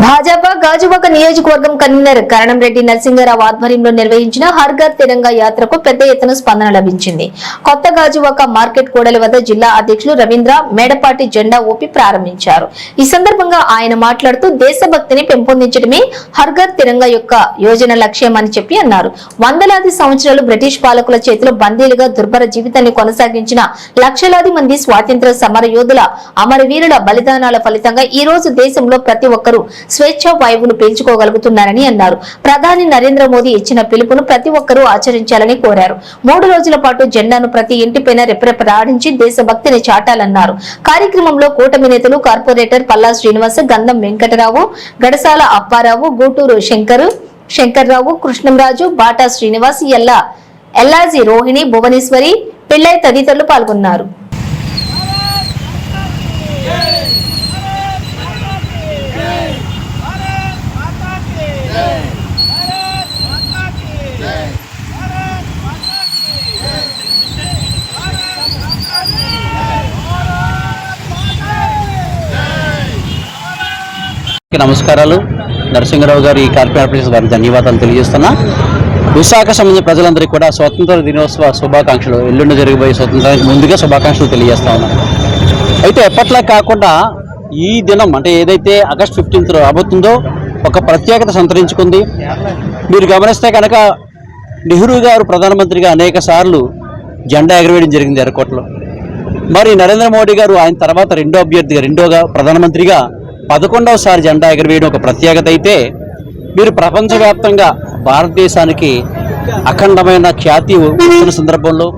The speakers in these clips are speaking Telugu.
భాజపా గాజువాక నియోజకవర్గం కన్వీనర్ కరణంరెడ్డి నరసింహారావు ఆధ్వర్యంలో నిర్వహించిన హర్ ఘర్ తిరంగా యాత్రకు పెద్ద ఎత్తున స్పందన లభించింది. కొత్త గాజువాక మార్కెట్ కూడలి వద్ద జిల్లా అధ్యక్షులు రవీంద్ర మేడపాటి జెండా ఊపి ప్రారంభించారు. ఈ సందర్భంగా ఆయన మాట్లాడుతూ దేశభక్తిని పెంపొందించడమే హర్ ఘర్ తిరంగా యొక్క యోజన లక్ష్యం అని చెప్పి అన్నారు. వందలాది సంవత్సరాలు బ్రిటిష్ పాలకుల చేతిలో బందీలుగా దుర్భర జీవితాన్ని కొనసాగించిన లక్షలాది మంది స్వాతంత్ర సమర యోధుల అమరవీరుల బలిదానాల ఫలితంగా ఈ రోజు దేశంలో ప్రతి ఒక్కరూ స్వేచ్ఛ వాయువును పీల్చుకోగలుగుతున్నారని అన్నారు. ప్రధాని నరేంద్ర మోదీ ఇచ్చిన పిలుపును ప్రతి ఒక్కరూ ఆచరించాలని కోరారు. మూడు రోజుల పాటు జెండాను ప్రతి ఇంటిపైన రెప్రెపరాడించి దేశభక్తిని చాటాలన్నారు. కార్యక్రమంలో కూటమి నేతలు కార్పొరేటర్ పల్లా శ్రీనివాస్ గంధం వెంకటరావు గడసాల అప్పారావు గూటూరు శంకరు శంకర్రావు కృష్ణంరాజు బాటా శ్రీనివాస్ ఎల్లా ఎల్లాజీ రోహిణి భువనేశ్వరి పిళ్ళై తదితరులు పాల్గొన్నారు. అందరికీ నమస్కారాలు. నరసింహరావు గారు ఈ కార్పొరేషన్ వారికి ధన్యవాదాలు తెలియజేస్తున్నా. విశాఖ సంబంధించిన ప్రజలందరికీ కూడా స్వతంత్ర దినోత్సవ శుభాకాంక్షలు. ఎల్లుండి జరిగిపోయే స్వతంత్రానికి ముందుగా శుభాకాంక్షలు తెలియజేస్తా ఉన్నాను అయితే ఎప్పట్లా కాకుండా ఈ దినం అంటే ఏదైతే ఆగస్ట్ ఫిఫ్టీన్త్ రాబోతుందో ఒక ప్రత్యేకత సంతరించుకుంది. మీరు గమనిస్తే కనుక నెహ్రూ గారు ప్రధానమంత్రిగా అనేక సార్లు జెండా ఎగరవేయడం జరిగింది ఎర్రకోటలో మరి నరేంద్ర మోడీ గారు ఆయన తర్వాత రెండో అభ్యర్థిగా రెండోగా ప్రధానమంత్రిగా పదకొండవసారి జెండా ఎగరవేయడం ఒక ప్రత్యేకత అయితే మీరు ప్రపంచవ్యాప్తంగా భారతదేశానికి అఖండమైన ఖ్యాతి వస్తున్న సందర్భంలో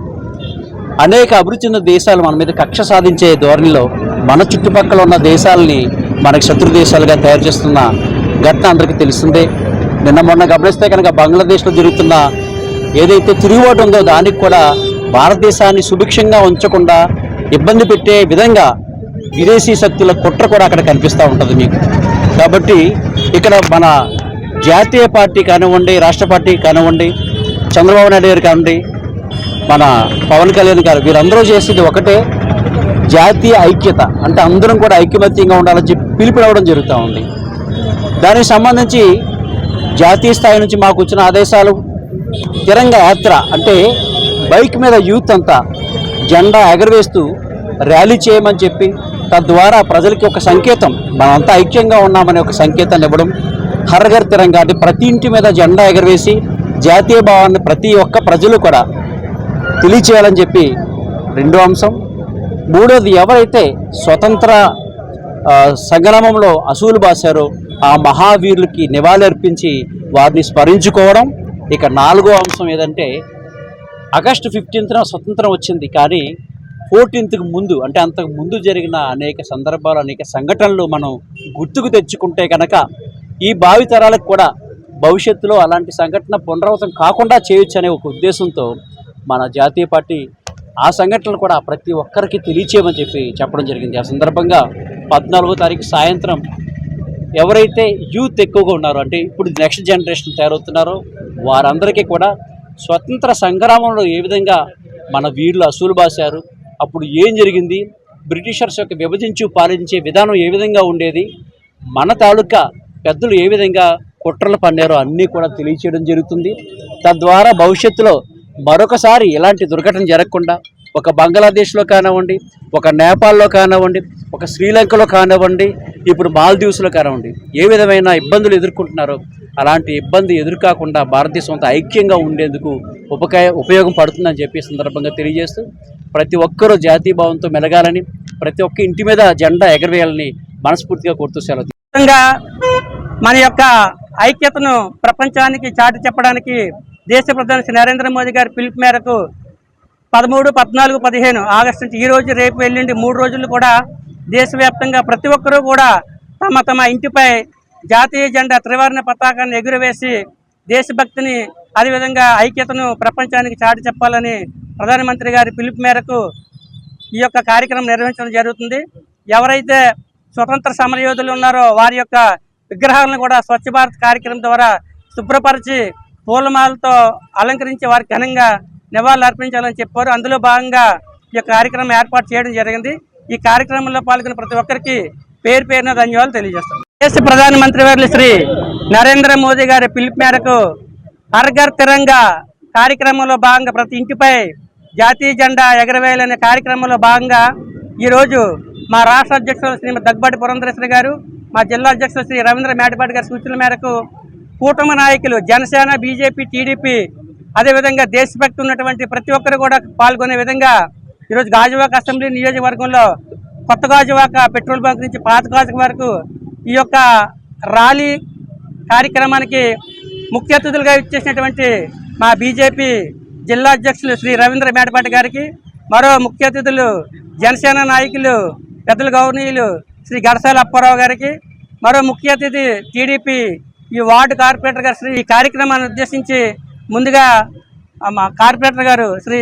అనేక అభివృద్ధి చెందిన దేశాలు మన మీద కక్ష సాధించే ధోరణిలో మన చుట్టుపక్కల ఉన్న దేశాలని మనకు శత్రు దేశాలుగా తయారు చేస్తున్న ఘటన అందరికీ తెలిసిందే నిన్న మొన్న గమనిస్తే కనుక బంగ్లాదేశ్లో జరుగుతున్న ఏదైతే తిరుగుబాటు ఉందో దానికి కూడా భారతదేశాన్ని సుభిక్షంగా ఉంచకుండా ఇబ్బంది పెట్టే విధంగా విదేశీ శక్తుల కుట్ర కూడా అక్కడ కనిపిస్తూ ఉంటుంది మీకు. కాబట్టి ఇక్కడ మన జాతీయ పార్టీ కానివ్వండి రాష్ట్ర పార్టీ కానివ్వండి చంద్రబాబు నాయుడు గారు కానివ్వండి మన పవన్ కళ్యాణ్ గారు వీరందరూ చేసేది ఒకటే జాతీయ ఐక్యత. అంటే అందరం కూడా ఐక్యమత్యంగా ఉండాలని చెప్పి పిలుపునివ్వడం జరుగుతూ ఉంది. దానికి సంబంధించి జాతీయ స్థాయి నుంచి మాకు వచ్చిన ఆదేశాలు తిరంగ యాత్ర అంటే బైక్ మీద యూత్ అంతా జెండా ఎగరవేస్తూ ర్యాలీ చేయమని చెప్పి తద్వారా ప్రజలకి ఒక సంకేతం. మనమంతా ఐక్యంగా ఉన్నామనే ఒక సంకేతాన్ని ఇవ్వడం హర్ఘర్ తిరంగా అంటే ప్రతి ఇంటి మీద జెండా ఎగరవేసి జాతీయ భావాన్ని ప్రతి ఒక్క ప్రజలు కూడా తెలియచేయాలని చెప్పి రెండో అంశం. మూడోది ఎవరైతే స్వతంత్ర సంగ్రామంలో అసూలు బాసారో ఆ మహావీరులకి నివాళులర్పించి వారిని స్మరించుకోవడం. ఇక నాలుగో అంశం ఏదంటే ఆగస్టు ఫిఫ్టీన్త్న స్వతంత్రం వచ్చింది. కానీ ఫోర్టీన్త్కి ముందు అంటే అంతకు ముందు జరిగిన అనేక సందర్భాలు అనేక సంఘటనలు మనం గుర్తుకు తెచ్చుకుంటే కనుక ఈ భావితరాలకు కూడా భవిష్యత్తులో అలాంటి సంఘటన పునరావృతం కాకుండా చేయొచ్చు అనే ఒక ఉద్దేశంతో మన జాతీయ పార్టీ ఆ సంఘటనలు కూడా ప్రతి ఒక్కరికి తెలియచేయమని చెప్పి చెప్పడం జరిగింది. ఆ సందర్భంగా పద్నాలుగో తారీఖు సాయంత్రం ఎవరైతే యూత్ ఎక్కువగా ఉన్నారో అంటే ఇప్పుడు నెక్స్ట్ జనరేషన్ తయారవుతున్నారో వారందరికీ కూడా స్వతంత్ర సంగ్రామంలో ఏ విధంగా మన వీరులు అసూలు బాశారు అప్పుడు ఏం జరిగింది? బ్రిటిషర్స్ యొక్క విభజించి పాలించే విధానం ఏ విధంగా ఉండేది? మన తాలూకా పెద్దలు ఏ విధంగా కుట్రలు పన్నారో అన్నీ కూడా తెలియచేయడం జరుగుతుంది. తద్వారా భవిష్యత్తులో మరొకసారి ఇలాంటి దుర్ఘటన జరగకుండా ఒక బంగ్లాదేశ్లో కానివ్వండి ఒక నేపాల్లో కానివ్వండి ఒక శ్రీలంకలో కానివ్వండి ఇప్పుడు మాల్దీవ్స్లో కానివ్వండి ఏ విధమైన ఇబ్బందులు ఎదుర్కొంటున్నారో అలాంటి ఇబ్బంది ఎదుర్కాకుండా భారతదేశం అంతా ఐక్యంగా ఉండేందుకు ఉపకాయ ఉపయోగం పడుతుందని చెప్పి సందర్భంగా తెలియజేస్తూ ప్రతి ఒక్కరూ జాతీయ భావంతో మెలగాలని ప్రతి ఒక్క ఇంటి మీద జెండా ఎగరవేయాలని మనస్ఫూర్తిగా కోరుతూ సెలవు మన యొక్క ఐక్యతను ప్రపంచానికి చాటి చెప్పడానికి దేశ ప్రధాని శ్రీ నరేంద్ర మోదీ గారి పిలుపు మేరకు పదమూడు పద్నాలుగు పదిహేను ఆగస్టు నుంచి ఈ రోజు రేపు ఎల్లుండి మూడు రోజులు కూడా దేశవ్యాప్తంగా ప్రతి ఒక్కరూ కూడా తమ తమ ఇంటిపై జాతీయ జెండా త్రివర్ణ పతాకాన్ని ఎగురవేసి దేశభక్తిని అదేవిధంగా ఐక్యతను ప్రపంచానికి చాటి చెప్పాలని ప్రధానమంత్రి గారి పిలుపు మేరకు ఈ యొక్క కార్యక్రమం నిర్వహించడం జరుగుతుంది. ఎవరైతే స్వతంత్ర సమరయోధులు ఉన్నారో వారి యొక్క విగ్రహాలను కూడా స్వచ్ఛ భారత్ కార్యక్రమం ద్వారా శుభ్రపరిచి పూలమాలతో అలంకరించి వారికి ఘనంగా నివాళులు అర్పించాలని చెప్పారు. అందులో భాగంగా ఈ యొక్క కార్యక్రమం ఏర్పాటు చేయడం జరిగింది. ఈ కార్యక్రమంలో పాల్గొన్న ప్రతి ఒక్కరికి పేరు పేరున ధన్యవాదాలు తెలియజేస్తాం దేశ ప్రధానమంత్రి వారు శ్రీ నరేంద్ర మోదీ గారి పిలుపు మేరకు హర్ఘర్ తిరంగా కార్యక్రమంలో భాగంగా ప్రతి ఇంటిపై జాతీయ జెండా ఎగరవేయాలనే కార్యక్రమంలో భాగంగా ఈరోజు మా రాష్ట్ర అధ్యక్షులు శ్రీ దగ్గుబాటి పురంధరేశ్వరి గారు మా జిల్లా అధ్యక్షులు శ్రీ రవీంద్ర మేటపాటి గారి సూచనల మేరకు కూటమి నాయకులు జనసేన బీజేపీ టీడీపీ అదేవిధంగా దేశభక్తి ఉన్నటువంటి ప్రతి ఒక్కరు కూడా పాల్గొనే విధంగా ఈరోజు గాజువాక అసెంబ్లీ నియోజకవర్గంలో కొత్త గాజువాక పెట్రోల్ బంక్ నుంచి పాత గాజువాక వరకు ఈ యొక్క ర్యాలీ కార్యక్రమానికి ముఖ్య అతిథులుగా ఇచ్చేసినటువంటి మా బీజేపీ జిల్లా అధ్యక్షులు శ్రీ రవీంద్ర మేడపాటి గారికి మరో ముఖ్య అతిథులు జనసేన నాయకులు పెద్దల గౌరవనీయులు శ్రీ గడసాల అప్పారావు గారికి మరో ముఖ్య అతిథి టీడీపీ ఈ వార్డు కార్పొరేటర్ గారు శ్రీ ఈ కార్యక్రమాన్ని ఉద్దేశించి ముందుగా మా కార్పొరేటర్ గారు శ్రీ